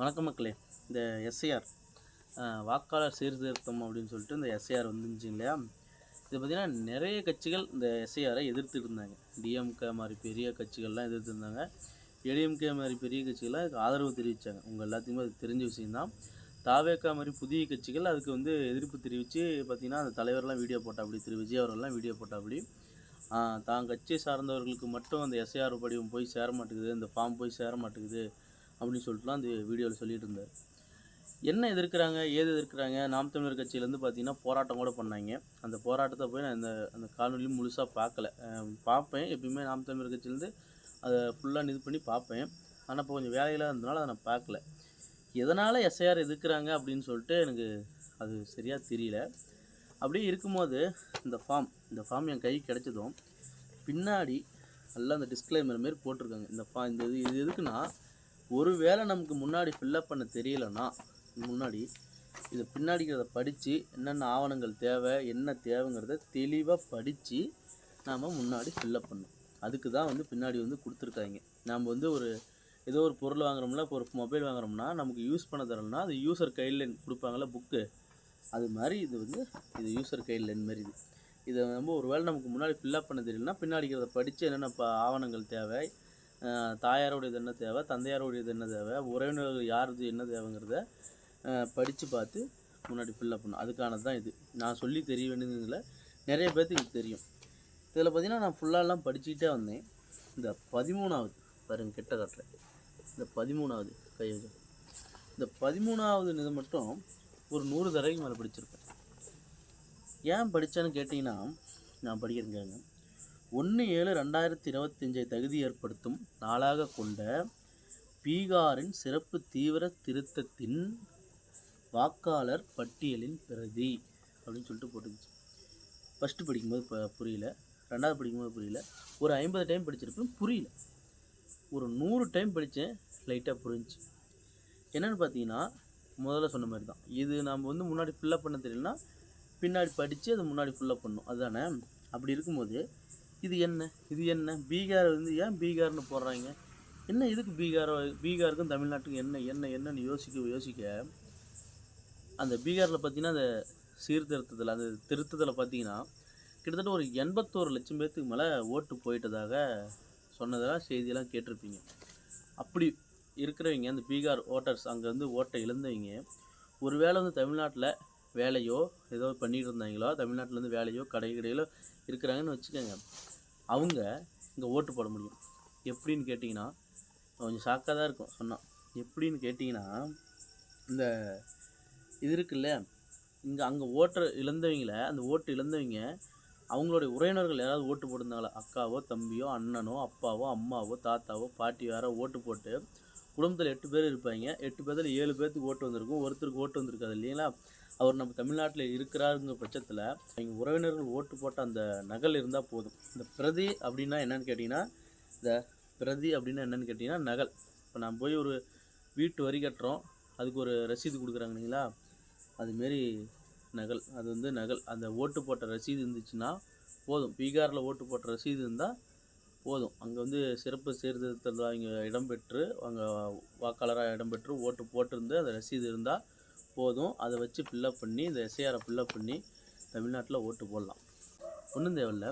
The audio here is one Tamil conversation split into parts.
வணக்கம் மக்களே. இந்த எஸ்ஐஆர் வாக்காளர் சீர்திருத்தம் அப்படின்னு சொல்லிட்டு இந்த எஸ்ஐஆர் வந்துருந்துச்சு இல்லையா? இது பார்த்திங்கன்னா நிறைய கட்சிகள் இந்த எஸ்ஐஆரை எதிர்த்துட்டு இருந்தாங்க. டிஎம்கே மாதிரி பெரிய கட்சிகள்லாம் எதிர்த்து இருந்தாங்க. ஏடிஎம்கே மாதிரி பெரிய கட்சிகள்லாம் அதுக்கு ஆதரவு தெரிவித்தாங்க உங்கள் எல்லாத்துக்குமே அது தெரிஞ்ச விஷயம்தான் தாவேக்கா மாதிரி புதிய கட்சிகள் அதுக்கு வந்து எதிர்ப்பு தெரிவித்து பார்த்திங்கன்னா அந்த தலைவர்லாம் வீடியோ போட்டாப்படி திரு. விஜய் அவர்கள்லாம் வீடியோ போட்டாப்படி தான் கட்சி சார்ந்தவர்களுக்கு மட்டும் அந்த எஸ்ஐஆர் படிவம் போய் சேர மாட்டேங்குது இந்த ஃபார்ம் போய் சேர மாட்டேங்குது. அப்படின்னு சொல்லிட்டுலாம் அந்த வீடியோவில் சொல்லிட்டு இருந்தார் என்ன எதிர்க்கிறாங்க ஏது எதிர்க்கிறாங்க? நாம் தமிழர் கட்சியிலேருந்து பார்த்தீங்கன்னா போராட்டம் கூட பண்ணாங்க. அந்த போராட்டத்தை போய் நான் இந்த அந்த காணொலியும் முழுசாக பார்க்கல பார்ப்பேன் எப்பயுமே நாம் தமிழர் கட்சியிலேருந்து அதை ஃபுல்லாக இது பண்ணி பார்ப்பேன் ஆனால் இப்போ கொஞ்சம் வேலையில இருந்தனால அதை நான் பார்க்கல எதனால் எஸ்ஐஆர் எதிர்க்கிறாங்க அப்படின்னு சொல்லிட்டு எனக்கு அது சரியாக தெரியல. அப்படியே இருக்கும்போது இந்த ஃபார்ம் இந்த ஃபார்ம் என் கைக்கு கிடச்சதும் பின்னாடி நல்லா அந்த டிஸ்கிளைமர் மாரி போட்டிருக்காங்க. இந்த ஃபா இந்த இது இது எதுக்குன்னா ஒருவேளை நமக்கு முன்னாடி ஃபில்லப் பண்ண தெரியலன்னா முன்னாடி இதை பின்னாடிக்கிறத படித்து என்னென்ன ஆவணங்கள் தேவை என்ன தேவைங்கிறத தெளிவாக படித்து நாம் முன்னாடி ஃபில்லப் பண்ணணும். அதுக்கு தான் வந்து பின்னாடி வந்து கொடுத்துருக்காங்க. நாம் வந்து ஒரு ஏதோ ஒரு பொருள் வாங்குறோம்ல இப்போ ஒரு மொபைல் வாங்குறோம்னா நமக்கு யூஸ் பண்ண தரோம்னா அது யூசர் கையில் கொடுப்பாங்கள புக்கு அது மாதிரி இது வந்து இது யூசர் கைட்லைன் மாதிரி இது. இதை நம்ம ஒரு வேளை நமக்கு முன்னாடி ஃபில்லப் பண்ண தெரியலனா பின்னாடிக்கிறத படித்து என்னென்ன ஆவணங்கள் தேவை தாயாரோடையது என்ன தேவை? தந்தையாரோடையது என்ன தேவை? உறவினர்கள் யாருது என்ன தேவைங்கிறத படித்து பார்த்து முன்னாடி ஃபில்லப் பண்ணும் அதுக்கானது தான் இது. நான் சொல்லி தெரிய வேண்டியதுல நிறைய பேர்த்துக்கு இது தெரியும். இதில் பார்த்தீங்கன்னா நான் ஃபுல்லாலாம் படிச்சுக்கிட்டே வந்தேன். இந்த பதிமூணாவது பாருங்க கிட்ட காட்டுறேன் இந்த பதிமூணாவது கையெழுத்து இந்த பதிமூணாவது இது மட்டும் ஒரு நூறு தடவைக்கு மேலே படிச்சிருப்பேன். ஏன் படித்தேன்னு கேட்டிங்கன்னா நான் படிக்கிறேங்க ஒன்று ஏழு ரெண்டாயிரத்தி இருபத்தஞ்சை தகுதி ஏற்படுத்தும் நாளாக கொண்ட பீகாரின் சிறப்பு தீவிர திருத்தத்தின் வாக்காளர் பட்டியலின் பிரதி அப்படின்னு சொல்லிட்டு போட்டுருந்துச்சு ஃபஸ்ட்டு படிக்கும்போது இப்போ புரியல. ரெண்டாவது படிக்கும்போது புரியல. ஒரு ஐம்பது டைம் படிச்சிருப்பேன் புரியல. ஒரு நூறு டைம் படித்தேன் லைட்டாக புரிஞ்சுச்சு. என்னென்னு பார்த்தீங்கன்னா முதல்ல சொன்ன மாதிரி தான். இது நம்ம வந்து முன்னாடி ஃபில்லப் பண்ண தெரியலனா பின்னாடி படித்து அதை முன்னாடி ஃபில்லப் பண்ணணும். அதுதானே? அப்படி இருக்கும்போது இது என்ன? இது என்ன? பீகார் வந்து ஏன் பீகார்னு போடுறாங்க? என்ன இதுக்கு பீகார் பீகாருக்கும் தமிழ்நாட்டுக்கும் என்ன என்ன என்னன்னு யோசிக்க யோசிக்க அந்த பீகாரில் பார்த்தீங்கன்னா அந்த சீர்திருத்தத்தில் அந்த திருத்தத்தில் பார்த்தீங்கன்னா கிட்டத்தட்ட ஒரு எண்பத்தோரு லட்சம் பேர்த்துக்கு மேலே ஓட்டு போயிட்டதாக சொன்னதெல்லாம் செய்தியெல்லாம் கேட்டிருப்பீங்க. அப்படி இருக்கிறவங்க அந்த பீகார் ஓட்டர்ஸ் அங்கே வந்து ஓட்டை இழந்தவங்க ஒருவேளை வந்து தமிழ்நாட்டில் வேலையோ ஏதோ பண்ணிகிட்டு இருந்தாங்களோ தமிழ்நாட்டில் வேலையோ கடை கடையிலோ இருக்கிறாங்கன்னு வச்சுக்கோங்க. அவங்க இங்கே ஓட்டு போட முடியும். எப்படின்னு கேட்டிங்கன்னா கொஞ்சம் ஷாக்காக தான் இருக்கும் சொன்னான் எப்படின்னு கேட்டிங்கன்னா இந்த இது இருக்குல்ல இங்கே அங்கே ஓட்டு இழந்தவங்கள அந்த ஓட்டு இழந்தவங்க அவங்களுடைய உறவினர்கள் யாராவது ஓட்டு போட்டிருந்தாங்களா? அக்காவோ தம்பியோ அண்ணனோ அப்பாவோ அம்மாவோ தாத்தாவோ பாட்டி யாரோ ஓட்டு போட்டு குடும்பத்தில் எட்டு பேர் இருப்பாங்க. எட்டு பேர்த்தில் ஏழு பேர்த்துக்கு ஓட்டு வந்திருக்கும். ஒருத்தருக்கு ஓட்டு வந்திருக்காது இல்லைங்களா? அவர் நம்ம தமிழ்நாட்டில் இருக்கிறாருங்கிற பட்சத்தில் அவங்க உறவினர்கள் ஓட்டு போட்ட அந்த நகல் இருந்தால் போதும். இந்த பிரதி அப்படின்னா என்னன்னு கேட்டிங்கன்னா இந்த பிரதி அப்படின்னா என்னன்னு கேட்டிங்கன்னா நகல். இப்போ நான் போய் ஒரு வீட்டு வரி கட்டுறோம். அதுக்கு ஒரு ரசீது கொடுக்குறாங்க இல்லைங்களா? அதுமாரி நகல். அது வந்து நகல். அந்த ஓட்டு போட்ட ரசீது இருந்துச்சுன்னா போதும். பீகாரில் ஓட்டு போட்ட ரசீது இருந்தால் போதும். அங்கே வந்து சிறப்பு சீர்திருத்தத்தில் அவங்க இடம்பெற்று அவங்க வாக்காளராக இடம்பெற்று ஓட்டு போட்டிருந்து அந்த ரசீது இருந்தால் போதும். அதை வச்சு ஃபில்லப் பண்ணி இந்த எஸ்ஐஆரை ஃபில்லப் பண்ணி தமிழ்நாட்டில் ஓட்டு போடலாம். ஒன்றும் தேவையில்ல.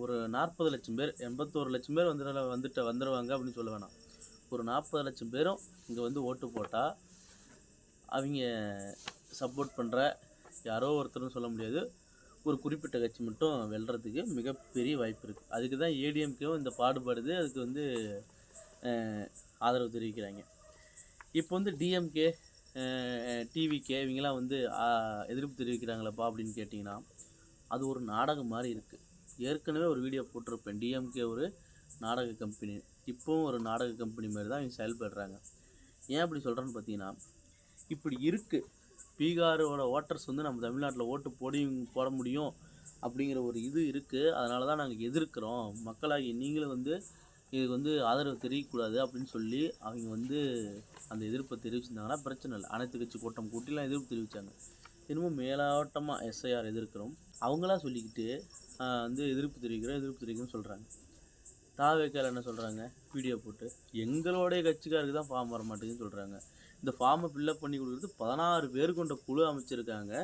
ஒரு நாற்பது லட்சம் பேர் எண்பத்தோரு லட்சம் பேர் வந்துட வந்துட்டு வந்துடுவாங்க அப்படின்னு சொல்ல வேணாம். ஒரு நாற்பது லட்சம் பேரும் இங்கே வந்து ஓட்டு போட்டால் அவங்க சப்போர்ட் பண்ணுற யாரோ ஒருத்தர்னு சொல்ல முடியாது. ஒரு குறிப்பிட்ட கட்சி மட்டும் வெல்றதுக்கு மிகப்பெரிய வாய்ப்பு இருக்குது அதுக்கு தான் ஏடிஎம்கேவும் இந்த பாடுபடுது. அதுக்கு வந்து ஆதரவு தெரிவிக்கிறாங்க. இப்போ வந்து டிஎம்கே டிவிக்கே இவங்கெல்லாம் வந்து எதிர்ப்பு தெரிவிக்கிறாங்களப்பா அப்படின்னு கேட்டிங்கன்னா அது ஒரு நாடகம் மாதிரி இருக்குது ஏற்கனவே ஒரு வீடியோ போட்டிருப்பேன். டிஎம்கே ஒரு நாடக கம்பெனி இப்போவும் ஒரு நாடக கம்பெனி மாதிரி தான் இவங்க செயல்படுறாங்க. ஏன் அப்படி சொல்கிறேன்னு பார்த்தீங்கன்னா இப்படி இருக்குது பீகாரோட ஓட்டர்ஸ் வந்து நம்ம தமிழ்நாட்டில் ஓட்டு போடி போட முடியும் அப்படிங்கிற ஒரு இது இருக்குது அதனால தான் நாங்கள் எதிர்க்கிறோம். மக்களாகி நீங்களும் வந்து இதுக்கு வந்து ஆதரவு தெரியக்கூடாது அப்படின்னு சொல்லி அவங்க வந்து அந்த எதிர்ப்பை தெரிவிச்சிருந்தாங்கன்னா பிரச்சனை இல்லை. அனைத்து கட்சி கூட்டம் கூட்டிலாம் எதிர்ப்பு தெரிவித்தாங்க இன்னமும் மேலோட்டமாக எஸ்ஐஆர் எதிர்க்கிறோம். அவங்களா சொல்லிக்கிட்டு வந்து எதிர்ப்பு தெரிவிக்கிறோம் எதிர்ப்பு தெரிவிக்கிறோம்னு சொல்கிறாங்க தாவேக்கால் என்ன சொல்கிறாங்க வீடியோ போட்டு எங்களுடைய கட்சிக்காருக்கு தான் ஃபார்ம் வர மாட்டேங்குதுன்னு சொல்கிறாங்க இந்த ஃபார்மை ஃபில்லப் பண்ணி கொடுக்குறது பதினாறு பேர் கொண்ட குழு அமைச்சிருக்காங்க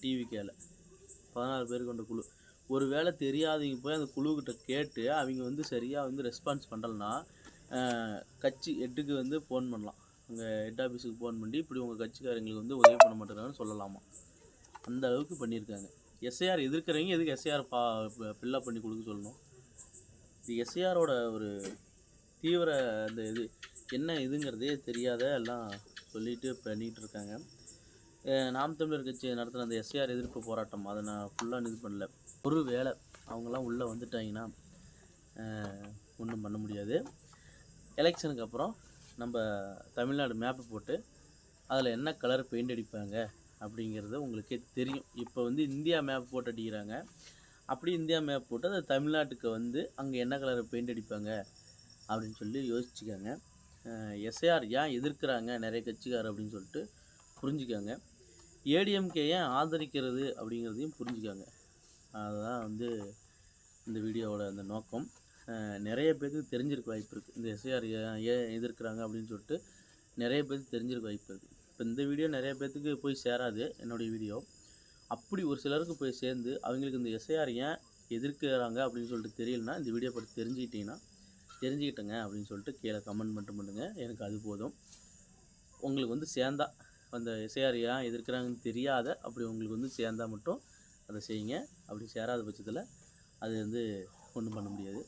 டிவிக்கேல பதினாறு பேர் கொண்ட குழு. ஒரு வேளை தெரியாதவங்க போய் அந்த குழுக்கிட்ட கேட்டு அவங்க வந்து சரியாக வந்து ரெஸ்பான்ஸ் பண்ணலன்னா கட்சி ஹெட்டுக்கு வந்து ஃபோன் பண்ணலாம். உங்கள் ஹெட் ஆஃபீஸுக்கு ஃபோன் பண்ணி இப்படி உங்கள் கட்சிக்காரங்களுக்கு வந்து உதவி பண்ண மாட்டேங்கிறாங்கன்னு சொல்லலாமா? அந்த அளவுக்கு பண்ணியிருக்காங்க. எஸ்ஐஆர் எதிர்க்கிறவங்க எதுக்கு எஸ்ஐஆர் பா ஃபில்லப் பண்ணி கொடுக்க சொல்லணும்? இது எஸ்ஐஆரோட ஒரு தீவிர அந்த இது என்ன இதுங்கிறதே தெரியாத எல்லாம் சொல்லிட்டு பண்ணிகிட்டு இருக்காங்க நாம் தமிழர் கட்சி நடத்தின அந்த எஸ்ஐஆர் எதிர்ப்பு போராட்டம் அதை நான் ஃபுல்லாக இது பண்ணல. ஒரு வேளை அவங்கெல்லாம் உள்ளே வந்துட்டாங்கன்னா ஒன்றும் பண்ண முடியாது. எலெக்ஷனுக்கு அப்புறம் நம்ம தமிழ்நாடு மேப்பு போட்டு அதில் என்ன கலர் பெயிண்ட் அடிப்பாங்க அப்படிங்கிறது உங்களுக்கே தெரியும். இப்போ வந்து இந்தியா மேப் போட்டு அடிக்கிறாங்க. அப்படி இந்தியா மேப் போட்டு அது தமிழ்நாட்டுக்கு வந்து அங்கே என்ன கலர் பெயிண்ட் அடிப்பாங்க அப்படின்னு சொல்லி யோசிச்சுக்காங்க. எஸ்ஏஆர் ஏன் எதிர்க்கிறாங்க? நிறைய கட்சிக்கார் அப்படின்னு சொல்லிட்டு புரிஞ்சுக்காங்க. ஏடிஎம்கே ஏன் ஆதரிக்கிறது அப்படிங்கிறதையும் புரிஞ்சுக்காங்க. அதுதான் வந்து இந்த வீடியோவோட அந்த நோக்கம். நிறைய பேருக்கு தெரிஞ்சிருக்க வாய்ப்பு இருக்குது இந்த எஸ்ஐஆர் ஏன் எதிர்க்கிறாங்க அப்படின்னு சொல்லிட்டு நிறைய பேருக்கு தெரிஞ்சிருக்க வாய்ப்பு இருக்குது இப்போ இந்த வீடியோ நிறைய பேர்த்துக்கு போய் சேராது என்னுடைய வீடியோ. அப்படி ஒரு சிலருக்கு போய் சேர்ந்து அவங்களுக்கு இந்த எஸ்ஐஆர் ஏன் எதிர்க்கிறாங்க அப்படின்னு சொல்லிட்டு தெரியலனா இந்த வீடியோ பற்றி தெரிஞ்சுக்கிட்டீங்கன்னா தெரிஞ்சுக்கிட்டேங்க அப்படின்னு சொல்லிட்டு கீழே கமெண்ட் மட்டும் பண்ணுங்கள் எனக்கு அது போதும். உங்களுக்கு வந்து சேர்ந்தா அந்த எஸ்ஐஆர் ஏன் எதிர்க்கிறாங்கன்னு தெரியாத அப்படி உங்களுக்கு வந்து சேர்ந்தா மட்டும் அதை செய்யுங்க. அப்படி சேராத பட்சத்தில் அது வந்து ஒன்றும் பண்ண முடியாது.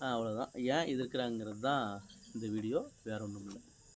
அவ்வளோதான் ஏன் எதிர்க்கிறாங்கிறது தான் இந்த வீடியோ. வேறு ஒன்றும் இல்லை.